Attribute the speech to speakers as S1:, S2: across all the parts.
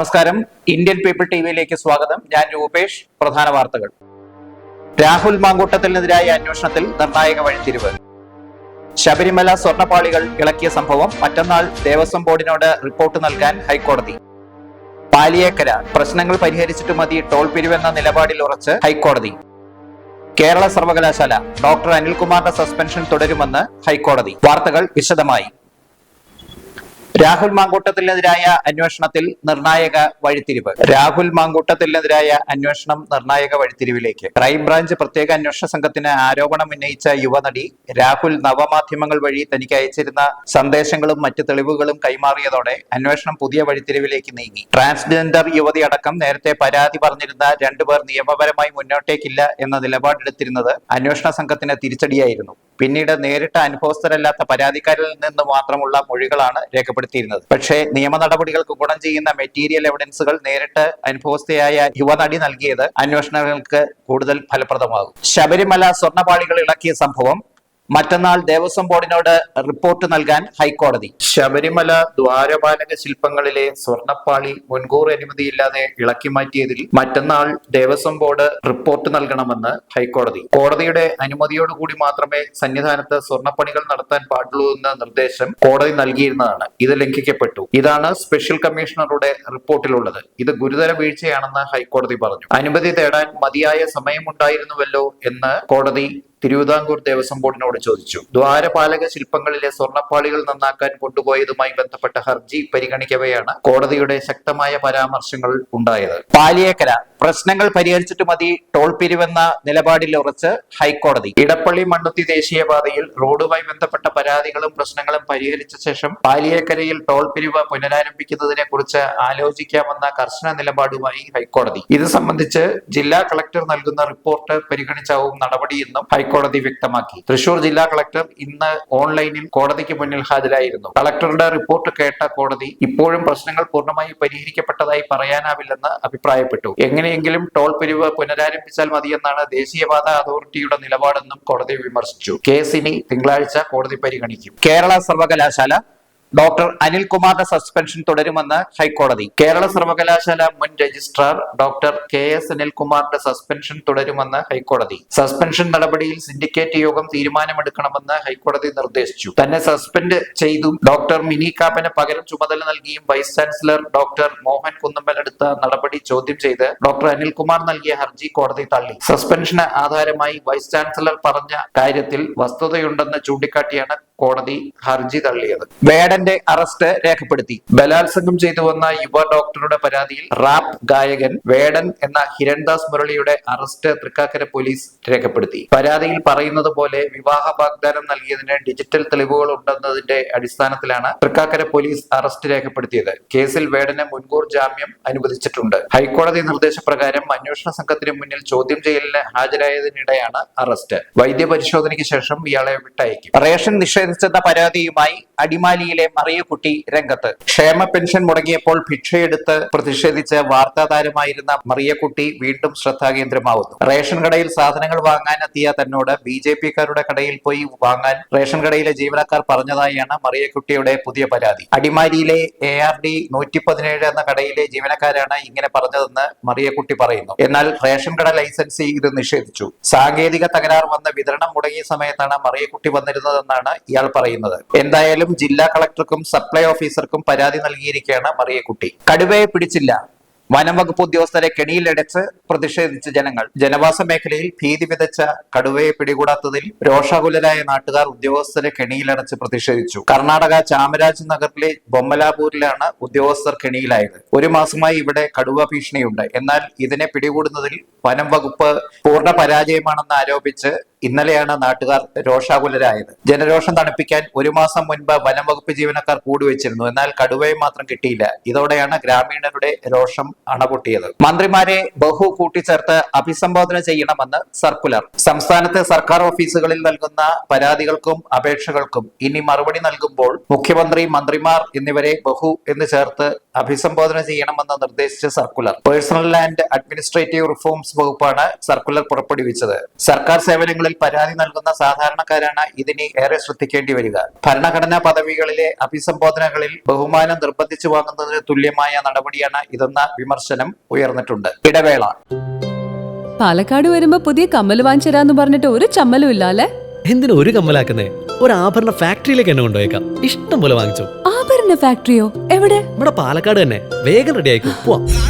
S1: നമസ്കാരം. Indian people ടിവിയിലേക്ക് സ്വാഗതം. ഞാൻ രൂപേഷ്. പ്രധാന വാർത്തകൾ. രാഹുൽ മാങ്കൂട്ടത്തിനെതിരായ അന്വേഷണത്തിൽ നിർണായക വഴിത്തിരിവ്. ശബരിമല സ്വർണപ്പാളികൾ ഇളക്കിയ സംഭവം മറ്റന്നാൾ ദേവസ്വം ബോർഡിനോട് റിപ്പോർട്ട് നൽകാൻ ഹൈക്കോടതി. പാലിയേക്കര. പ്രശ്നങ്ങൾ പരിഹരിച്ചിട്ട് മതി ടോൾ പിരിവെന്ന നിലപാടിൽ ഉറച്ച് ഹൈക്കോടതി. കേരള സർവകലാശാല. ഡോക്ടർ അനിൽകുമാറിന്റെ സസ്പെൻഷൻ തുടരുമെന്ന് ഹൈക്കോടതി. വാർത്തകൾ വിശദമായി. രാഹുൽ മാങ്കൂട്ടത്തിനെതിരായ അന്വേഷണത്തിൽ നിർണായക വഴിത്തിരിവ്. രാഹുൽ മാങ്കൂട്ടത്തിനെതിരായ അന്വേഷണം നിർണായക വഴിത്തിരിവിലേക്ക്. ക്രൈംബ്രാഞ്ച് പ്രത്യേക അന്വേഷണ സംഘത്തിന് ആരോപണം ഉന്നയിച്ച യുവനടി രാഹുൽ നവമാധ്യമങ്ങൾ വഴി തനിക്ക് അയച്ചിരുന്ന സന്ദേശങ്ങളും മറ്റ് തെളിവുകളും കൈമാറിയതോടെ അന്വേഷണം പുതിയ വഴിത്തിരിവിലേക്ക് നീങ്ങി. ട്രാൻസ്ജെൻഡർ യുവതി അടക്കം നേരത്തെ പരാതി പറഞ്ഞിരുന്ന രണ്ടുപേർ നിയമപരമായി മുന്നോട്ടേക്കില്ല എന്ന നിലപാടെടുത്തിരുന്നത് അന്വേഷണ സംഘത്തിന് തിരിച്ചടിയായിരുന്നു. പിന്നീട് നേരിട്ട് അനുഭവസ്ഥരല്ലാത്ത പരാതിക്കാരിൽ നിന്ന് മാത്രമുള്ള മൊഴികളാണ് രേഖപ്പെടുത്തിയിരുന്നത്. പക്ഷേ നിയമ നടപടികൾക്ക് ഗുണം ചെയ്യുന്ന മെറ്റീരിയൽ എവിഡൻസുകൾ നേരിട്ട് അനുഭവസ്ഥയായ യുവനടി നൽകിയത് അന്വേഷണങ്ങൾക്ക് കൂടുതൽ ഫലപ്രദമാകും. ശബരിമല സ്വർണപാളികൾ ഇളക്കിയ സംഭവം മറ്റന്നാൾ ദേവസ്വം ബോർഡിനോട് റിപ്പോർട്ട് നൽകാൻ ഹൈക്കോടതി. ശബരിമല ദ്വാരപാലക ശില്പങ്ങളിലെ സ്വർണപ്പാളി മുൻകൂർ അനുമതിയില്ലാതെ ഇളക്കി മാറ്റിയതിൽ മറ്റന്നാൾ ദേവസ്വം ബോർഡ് റിപ്പോർട്ട് നൽകണമെന്ന് ഹൈക്കോടതി. കോടതിയുടെ അനുമതിയോടുകൂടി മാത്രമേ സന്നിധാനത്ത് സ്വർണപ്പണികൾ നടത്താൻ പാടുള്ളൂ എന്ന നിർദ്ദേശം കോടതി നൽകിയിരുന്നതാണ്. ഇത് ലംഘിക്കപ്പെട്ടു. ഇതാണ് സ്പെഷ്യൽ കമ്മീഷണറുടെ റിപ്പോർട്ടിലുള്ളത്. ഇത് ഗുരുതര വീഴ്ചയാണെന്ന് ഹൈക്കോടതി പറഞ്ഞു. അനുമതി തേടാൻ മതിയായ സമയമുണ്ടായിരുന്നുവല്ലോ എന്ന് കോടതി തിരുവിതാംകൂർ ദേവസ്വം ബോർഡിനോട് ചോദിച്ചു. ദ്വാരപാലക ശില്പങ്ങളിലെ സ്വർണപ്പാളികൾ നന്നാക്കാൻ കൊണ്ടുപോയതുമായി ബന്ധപ്പെട്ട ഹർജി പരിഗണിക്കവെയാണ് കോടതിയുടെ ശക്തമായ പരാമർശങ്ങൾ ഉണ്ടായത്. പാലിയേക്കര. പ്രശ്നങ്ങൾ പരിഹരിച്ചിട്ട് മതി ടോൾ പിരിവെന്ന നിലപാടിൽ ഉറച്ച് ഹൈക്കോടതി. ഇടപ്പള്ളി മണ്ണുത്തി ദേശീയപാതയിൽ റോഡുമായി ബന്ധപ്പെട്ട പരാതികളും പ്രശ്നങ്ങളും പരിഹരിച്ച ശേഷം പാലിയേക്കരയിൽ ടോൾ പിരിവ് പുനരാരംഭിക്കുന്നതിനെ കുറിച്ച് ആലോചിക്കാമെന്ന കർശന നിലപാടുമായി ഹൈക്കോടതി. ഇത് സംബന്ധിച്ച് ജില്ലാ കളക്ടർ നൽകുന്ന റിപ്പോർട്ട് പരിഗണിച്ചാവും നടപടിയെന്നും ഹൈക്കോടതി വ്യക്തമാക്കി. തൃശൂർ ജില്ലാ കളക്ടർ ഇന്ന് ഓൺലൈനിൽ കോടതിക്ക് മുന്നിൽ ഹാജരായിരുന്നു. കളക്ടറുടെ റിപ്പോർട്ട് കേട്ട കോടതി ഇപ്പോഴും പ്രശ്നങ്ങൾ പൂർണമായി പരിഹരിക്കപ്പെട്ടതായി പറയാനാവില്ലെന്ന് അഭിപ്രായപ്പെട്ടു. എങ്ങനെയെങ്കിലും ടോൾ പിരിവ് പുനരാരംഭിച്ചാൽ മതിയെന്നാണ് ദേശീയപാത അതോറിറ്റിയുടെ നിലപാടെന്നും കോടതി വിമർശിച്ചു. കേസ് ഇനി തിങ്കളാഴ്ച കോടതി പരിഗണിക്കും. കേരള സർവകലാശാല ഡോക്ടർ അനിൽകുമാറിന്റെ സസ്പെൻഷൻ തുടരുമെന്ന് ഹൈക്കോടതി. കേരള സർവകലാശാല മുൻ രജിസ്ട്രാർ ഡോക്ടർ കെ എസ് അനിൽകുമാറിന്റെ സസ്പെൻഷൻ തുടരുമെന്ന് ഹൈക്കോടതി. സസ്പെൻഷൻ നടപടിയിൽ സിൻഡിക്കേറ്റ് യോഗം തീരുമാനമെടുക്കണമെന്ന് ഹൈക്കോടതി നിർദ്ദേശിച്ചു. തന്നെ സസ്പെൻഡ് ചെയ്തും ഡോക്ടർ മിനി കാപ്പന് പകരം ചുമതല നൽകിയും vice chancellor doctor Mohan Kunnambal എടുത്ത നടപടി ചോദ്യം ചെയ്ത് ഡോക്ടർ അനിൽകുമാർ നൽകിയ ഹർജി കോടതി തള്ളി. സസ്പെൻഷന് ആധാരമായി വൈസ് ചാൻസലർ പറഞ്ഞ കാര്യത്തിൽ വസ്തുതയുണ്ടെന്ന് ചൂണ്ടിക്കാട്ടിയാണ് കോടതി ഹർജി തള്ളിയത്. വേടന്റെ അറസ്റ്റ് രേഖപ്പെടുത്തി. ബലാത്സംഗം ചെയ്തു വന്ന യുവ ഡോക്ടറുടെ പരാതിയിൽ റാപ്പ് ഗായകൻ വേടൻ എന്ന ഹിരൺദാസ് മുരളിയുടെ അറസ്റ്റ് തൃക്കാക്കര പോലീസ് രേഖപ്പെടുത്തി. പരാതിയിൽ പറയുന്നത് പോലെ വിവാഹ വാഗ്ദാനം നൽകിയതിന് ഡിജിറ്റൽ തെളിവുകൾ ഉണ്ടെന്നതിന്റെ അടിസ്ഥാനത്തിലാണ് തൃക്കാക്കര പോലീസ് അറസ്റ്റ് രേഖപ്പെടുത്തിയത്. കേസിൽ വേടന് മുൻകൂർ ജാമ്യം അനുവദിച്ചിട്ടുണ്ട്. ഹൈക്കോടതി നിർദ്ദേശപ്രകാരം അന്വേഷണ സംഘത്തിന് മുന്നിൽ ചോദ്യം ചെയ്യലിന് ഹാജരായതിനിടെയാണ് അറസ്റ്റ്. വൈദ്യപരിശോധനയ്ക്ക് ശേഷം ഇയാളെ വിട്ടയക്കും. റേഷൻ നിഷേധിച്ചെന്ന പരാതിയുമായി അടിമാലിയിലെ മറിയക്കുട്ടി രംഗത്ത്. ക്ഷേമ പെൻഷൻ മുടങ്ങിയപ്പോൾ ഭിക്ഷയെടുത്ത് പ്രതിഷേധിച്ച് വാർത്താതാരമായിരുന്ന മറിയക്കുട്ടി വീണ്ടും ശ്രദ്ധാകേന്ദ്രമാവുന്നു. റേഷൻ കടയിൽ സാധനങ്ങൾ വാങ്ങാൻ എത്തിയ തന്നോട് ബി ജെ പിക്കാരുടെ കടയിൽ പോയി വാങ്ങാൻ റേഷൻ കടയിലെ ജീവനക്കാർ പറഞ്ഞതായാണ് മറിയക്കുട്ടിയുടെ പുതിയ പരാതി. അടിമാലിയിലെ എ ആർ ഡി നൂറ്റി പതിനേഴ് എന്ന കടയിലെ ജീവനക്കാരാണ് ഇങ്ങനെ പറഞ്ഞതെന്ന് മറിയക്കുട്ടി പറയുന്നു. എന്നാൽ റേഷൻ കട ലൈസൻസ് ഇത് നിഷേധിച്ചു. സാങ്കേതിക തകരാർ വന്ന് വിതരണം മുടങ്ങിയ സമയത്താണ് മറിയക്കുട്ടി വന്നിരുന്നതെന്നാണ് ഇയാൾ പറയുന്നത്. എന്തായാലും ജില്ലാ കളക്ടർക്കും സപ്ലൈ ഓഫീസർക്കും പരാതി നൽകിയിരിക്കുകയാണ് മറിയക്കുട്ടി. കടുവയെ പിടിച്ചില്ല. വനം വകുപ്പ് ഉദ്യോഗസ്ഥരെ കെണിയിലടച്ച് പ്രതിഷേധിച്ച ജനങ്ങൾ. ജനവാസ മേഖലയിൽ ഭീതി വിതച്ച കടുവയെ പിടികൂടാത്തതിൽ രോഷാകുലരായ നാട്ടുകാർ ഉദ്യോഗസ്ഥരെ കെണിയിലടച്ച് പ്രതിഷേധിച്ചു. കർണാടക ചാമരാജ് നഗറിലെ ബൊമ്മലാപൂരിലാണ് ഉദ്യോഗസ്ഥർ കെണിയിലായത്. ഒരു മാസമായി ഇവിടെ കടുവ ഭീഷണിയുണ്ട്. എന്നാൽ ഇതിനെ പിടികൂടുന്നതിൽ വനം വകുപ്പ് പൂർണ പരാജയമാണെന്ന് ആരോപിച്ച് ഇന്നലെയാണ് നാട്ടുകാർ രോഷാകുലരായത്. ജനരോഷം തണുപ്പിക്കാൻ ഒരു മാസം മുൻപ് വനം വകുപ്പ് ജീവനക്കാർ കൂടുവച്ചിരുന്നു. എന്നാൽ കടുവയെ മാത്രം കിട്ടിയില്ല. ഇതോടെയാണ് ഗ്രാമീണരുടെ രോഷം അണപൊട്ടിയത്. മന്ത്രിമാരെ ബഹു കൂട്ടിച്ചേർത്ത് അഭിസംബോധന ചെയ്യണമെന്ന് സർക്കുലർ. സംസ്ഥാനത്തെ സർക്കാർ ഓഫീസുകളിൽ നൽകുന്ന പരാതികൾക്കും അപേക്ഷകൾക്കും ഇനി മറുപടി നൽകുമ്പോൾ മുഖ്യമന്ത്രി മന്ത്രിമാർ എന്നിവരെ ബഹു എന്ന് ചേർത്ത് അഭിസംബോധന ചെയ്യണമെന്ന് നിർദ്ദേശിച്ച circular. Personnel and administrative reforms വകുപ്പാണ് സർക്കുലർ പുറപ്പെടുവിച്ചത്. സർക്കാർ സേവനങ്ങളിൽ പരാതികളിൽ പരാതി നൽകുന്ന സാധാരണക്കാരാണ് ഇതിനെ ഏറെ ശ്രദ്ധിക്കേണ്ടി വരിക. ഭരണഘടനാ പദവികളിലെ അഭിസംബോധനകളിൽ ബഹുമാനം നിർബന്ധിച്ചു വാങ്ങുന്നതിന് തുല്യമായ നടപടിയാണ് ഇതെന്ന വിമർശനം ഉയർന്നിട്ടുണ്ട്. ഇടവേള.
S2: പാലക്കാട് വരുമ്പോ പുതിയ കമ്മൽ വാങ്ങിച്ചരാന്ന് പറഞ്ഞിട്ട് ഒരു ചമ്മലും ഇല്ല അല്ലെ
S3: എന്തിനു ഒരു കമ്മലാക്കുന്നേ? ഒരു ആഭരണ ഫാക്ടറിയിലേക്ക് എന്നെ കൊണ്ടുപോയേക്കാം. ഇഷ്ടം പോലെ വാങ്ങിച്ചു.
S2: ആഭരണ ഫാക്ടറിയോ? എവിടെ?
S3: നമ്മുടെ പാലക്കാട് തന്നെ. വേഗം റെഡി ആയിക്കോ. പോവാം.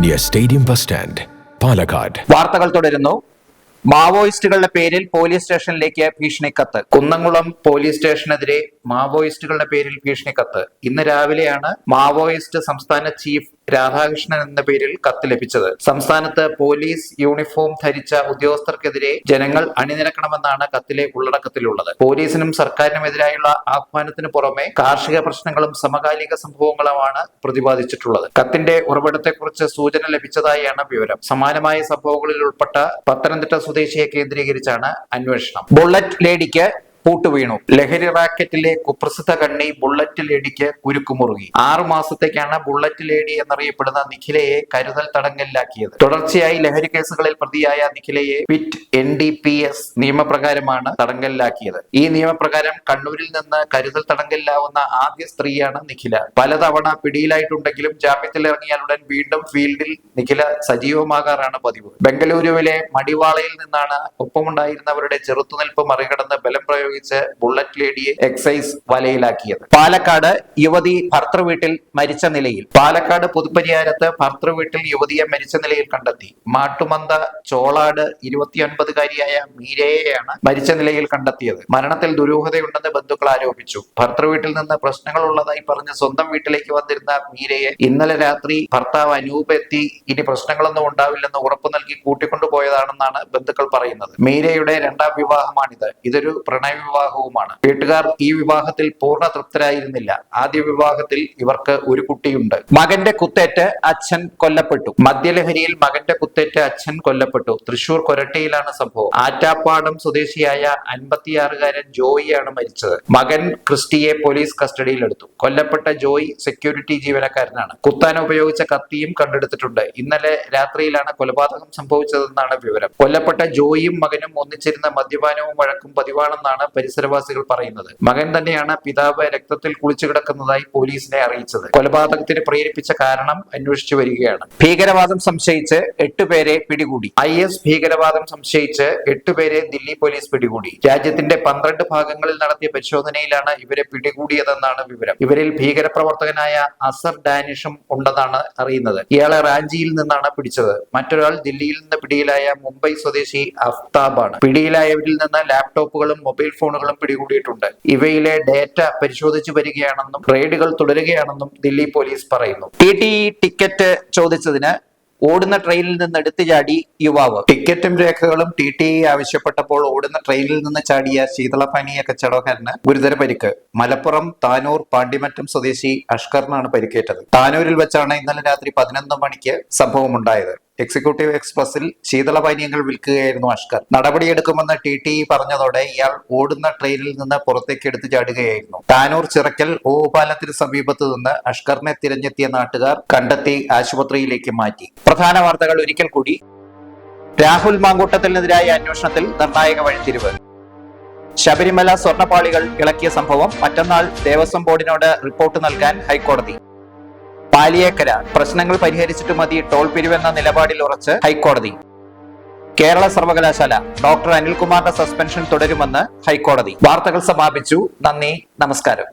S4: near stadium bus stand Palakkad
S1: വാർത്തകൾ തുടരുന്നു. മാവോയിസ്റ്റുകളുടെ പേരിൽ പോലീസ് സ്റ്റേഷനിലേക്ക് ഭീഷണിക്കത്ത്. കുന്നംകുളം പോലീസ് സ്റ്റേഷനെതിരെ മാവോയിസ്റ്റുകളുടെ പേരിൽ ഭീഷണിക്കത്ത്. ഇന്ന് രാവിലെയാണ് മാവോയിസ്റ്റ് സംസ്ഥാന ചീഫ് രാധാകൃഷ്ണൻ എന്ന പേരിൽ കത്ത് ലഭിച്ചത്. സംസ്ഥാനത്ത് പോലീസ് യൂണിഫോം ധരിച്ച ഉദ്യോഗസ്ഥർക്കെതിരെ ജനങ്ങൾ അണിനിരക്കണമെന്നാണ് കത്തിലെ ഉള്ളടക്കത്തിലുള്ളത്. പോലീസിനും സർക്കാരിനുമെതിരായുള്ള ആഹ്വാനത്തിന് പുറമെ കാർഷിക പ്രശ്നങ്ങളും സമകാലിക സംഭവങ്ങളുമാണ് പ്രതിപാദിച്ചിട്ടുള്ളത്. കത്തിന്റെ ഉറവിടത്തെക്കുറിച്ച് സൂചന ലഭിച്ചതായാണ് വിവരം. സമാനമായ സംഭവങ്ങളിൽ ഉൾപ്പെട്ട പത്തനംതിട്ട സ്വദേശിയെ കേന്ദ്രീകരിച്ചാണ് അന്വേഷണം. ബുള്ളറ്റ് ലേഡിക്ക് പൂട്ടുവീണു ലഹരി റാക്കറ്റിലെ കുപ്രസിദ്ധ കണ്ണി ബുള്ളറ്റ് ലേഡിക്ക് കുരുക്കുമുറുകി. ആറു മാസത്തേക്കാണ് ബുള്ളറ്റ് ലേഡി എന്നറിയപ്പെടുന്ന നിഖിലയെ കരുതൽ തടങ്കലിലാക്കിയത്. തുടർച്ചയായി ലഹരി കേസുകളിൽ പ്രതിയായ നിഖിലയെ PIT N D P S നിയമപ്രകാരമാണ് തടങ്കലിലാക്കിയത്. ഈ നിയമപ്രകാരം കണ്ണൂരിൽ നിന്ന് കരുതൽ തടങ്കലിലാവുന്ന ആദ്യ സ്ത്രീയാണ് നിഖില. പലതവണ പിടിയിലായിട്ടുണ്ടെങ്കിലും ജാമ്യത്തിൽ ഇറങ്ങിയാലുടൻ വീണ്ടും ഫീൽഡിൽ നിഖില സജീവമാകാറാണ് പതിവ്. ബംഗളൂരുവിലെ മടിവാളയിൽ നിന്നാണ് ഒപ്പമുണ്ടായിരുന്നവരുടെ ചെറുത്തുനിൽപ്പ് മറികടന്ന് ബലം പ്രയോഗിച്ച് ബുള്ളറ്റ് ലേഡിയെ എക്സൈസ് വലയിലാക്കിയത്. പാലക്കാട് യുവതി ഭർത്തൃവീട്ടിൽ മരിച്ച നിലയിൽ. പാലക്കാട് പുതുപ്പരിയാരത്ത് ഭർത്തൃവീട്ടിൽ യുവതിയെ മരിച്ച നിലയിൽ കണ്ടെത്തി. മാട്ടുമന്ത ചോളാട് ഇരുപത്തിയൊൻപതുകാരിയായ മീരയെയാണ് മരിച്ച നിലയിൽ കണ്ടെത്തിയത്. മരണത്തിൽ ദുരൂഹതയുണ്ടെന്ന് ബന്ധുക്കൾ ആരോപിച്ചു. ഭർത്തൃവീട്ടിൽ നിന്ന് പ്രശ്നങ്ങൾ ഉള്ളതായി പറഞ്ഞ് സ്വന്തം വീട്ടിലേക്ക് വന്നിരുന്ന മീരയെ ഇന്നലെ രാത്രി ഭർത്താവ് അനൂപ് എത്തി. ഇനി പ്രശ്നങ്ങളൊന്നും ഉണ്ടാവില്ലെന്ന് ഉറപ്പു നൽകി കൂട്ടിക്കൊണ്ടുപോയതാണെന്നാണ് ബന്ധുക്കൾ പറയുന്നത്. മീരയുടെ രണ്ടാം വിവാഹമാണിത്. ഇതൊരു പ്രണയ വിവാഹവുമാണ്. വീട്ടുകാർ ഈ വിവാഹത്തിൽ പൂർണ തൃപ്തരായിരുന്നില്ല. ആദ്യ വിവാഹത്തിൽ ഇവർക്ക് ഒരു കുട്ടിയുണ്ട്. മകന്റെ കുത്തേറ്റ് അച്ഛൻ കൊല്ലപ്പെട്ടു. മദ്യലഹരിയിൽ മകന്റെ കുത്തേറ്റ് അച്ഛൻ കൊല്ലപ്പെട്ടു. തൃശൂർ കൊരട്ടിയിലാണ് സംഭവം. ആറ്റാപ്പാടം സ്വദേശിയായ അൻപത്തിയാറുകാരൻ ജോയിയാണ് മരിച്ചത്. മകൻ ക്രിസ്റ്റിയെ പോലീസ് കസ്റ്റഡിയിലെടുത്തു. കൊല്ലപ്പെട്ട ജോയി സെക്യൂരിറ്റി ജീവനക്കാരനാണ്. കുത്താൻ ഉപയോഗിച്ച കത്തിയും കണ്ടെടുത്തിട്ടുണ്ട്. ഇന്നലെ രാത്രിയിലാണ് കൊലപാതകം സംഭവിച്ചതെന്നാണ് വിവരം. കൊല്ലപ്പെട്ട ജോയിയും മകനും ഒന്നിച്ചിരുന്ന മദ്യപാനവും വഴക്കും പതിവാണെന്നാണ് പരിസരവാസികൾ പറയുന്നത്. മകൻ തന്നെയാണ് പിതാവ് രക്തത്തിൽ കുളിച്ചു കിടക്കുന്നതായി പോലീസിനെ അറിയിച്ചത്. കൊലപാതകത്തിന് പ്രേരിപ്പിച്ച കാരണം അന്വേഷിച്ചു വരികയാണ്. ഭീകരവാദം സംശയിച്ച് എട്ടുപേരെ പിടികൂടി. ഐ എസ് ഭീകരവാദം സംശയിച്ച് എട്ടുപേരെ ദില്ലി പോലീസ് പിടികൂടി. രാജ്യത്തിന്റെ പന്ത്രണ്ട് ഭാഗങ്ങളിൽ നടത്തിയ പരിശോധനയിലാണ് ഇവരെ പിടികൂടിയതെന്നാണ് വിവരം. ഇവരിൽ ഭീകരപ്രവർത്തകനായ അസർ ഡാനിഷും ഉണ്ടെന്നാണ് അറിയുന്നത്. ഇയാളെ റാഞ്ചിയിൽ നിന്നാണ് പിടിച്ചത്. മറ്റൊരാൾ ദില്ലിയിൽ നിന്ന് പിടിയിലായ മുംബൈ സ്വദേശി അഫ്താബാണ്. പിടിയിലായവരിൽ നിന്ന് ലാപ്ടോപ്പുകളും മൊബൈൽ ഫോണുകളും പിടികൂടിയിട്ടുണ്ട്. ഇവയിലെ ഡേറ്റ പരിശോധിച്ചു വരികയാണെന്നും റെയ്ഡുകൾ തുടരുകയാണെന്നും ദില്ലി പോലീസ് പറയുന്നു. ടി ടി ടിക്കറ്റ് ചോദിച്ചതിന് ഓടുന്ന ട്രെയിനിൽ നിന്ന് എടുത്തു ചാടി യുവാവ്. ടിക്കറ്റും രേഖകളും ടി ടി ആവശ്യപ്പെട്ടപ്പോൾ ഓടുന്ന ട്രെയിനിൽ നിന്ന് ചാടിയ ശീതളപാനീയ കച്ചവടക്കാരന് ഗുരുതര പരിക്ക്. മലപ്പുറം താനൂർ പാണ്ടിമറ്റം സ്വദേശി അഷ്കറിനാണ് പരിക്കേറ്റത്. താനൂരിൽ വെച്ചാണ് ഇന്നലെ രാത്രി പതിനൊന്ന് മണിക്ക് സംഭവമുണ്ടായത്. എക്സിക്യൂട്ടീവ് എക്സ്പ്രസിൽ ശീതളപാനീയങ്ങൾ വിൽക്കുകയായിരുന്നു അഷ്കർ. നടപടിയെടുക്കുമെന്ന് ടി ടി പറഞ്ഞതോടെ ഇയാൾ ഓടുന്ന ട്രെയിനിൽ നിന്ന് പുറത്തേക്ക് എടുത്തു ചാടുകയായിരുന്നു. താനൂർ ചിറക്കൽ ഓപാലത്തിന് സമീപത്ത് നിന്ന് അഷ്കറിനെ തിരഞ്ഞെത്തിയ നാട്ടുകാർ കണ്ടെത്തി ആശുപത്രിയിലേക്ക് മാറ്റി. പ്രധാന വാർത്തകൾ ഒരിക്കൽ കൂടി. രാഹുൽ മാങ്കൂട്ടത്തിനെതിരായ അന്വേഷണത്തിൽ നിർണായക വഴിത്തിരിവ്. ശബരിമല സ്വർണപ്പാളികൾ ഇളക്കിയ സംഭവം മറ്റന്നാൾ ദേവസ്വം ബോർഡിനോട് റിപ്പോർട്ട് നൽകാൻ ഹൈക്കോടതി. പാലിയേക്കര. പ്രശ്നങ്ങൾ പരിഹരിച്ചിട്ട് മതി ടോൾ പിരിവെന്ന നിലപാടിൽ ഉറച്ച് ഹൈക്കോടതി. കേരള സർവകലാശാല ഡോക്ടർ അനിൽകുമാറിന്റെ സസ്പെൻഷൻ തുടരുമെന്ന് ഹൈക്കോടതി. വാർത്തകൾ സമാപിച്ചു. നന്ദി നമസ്കാരം.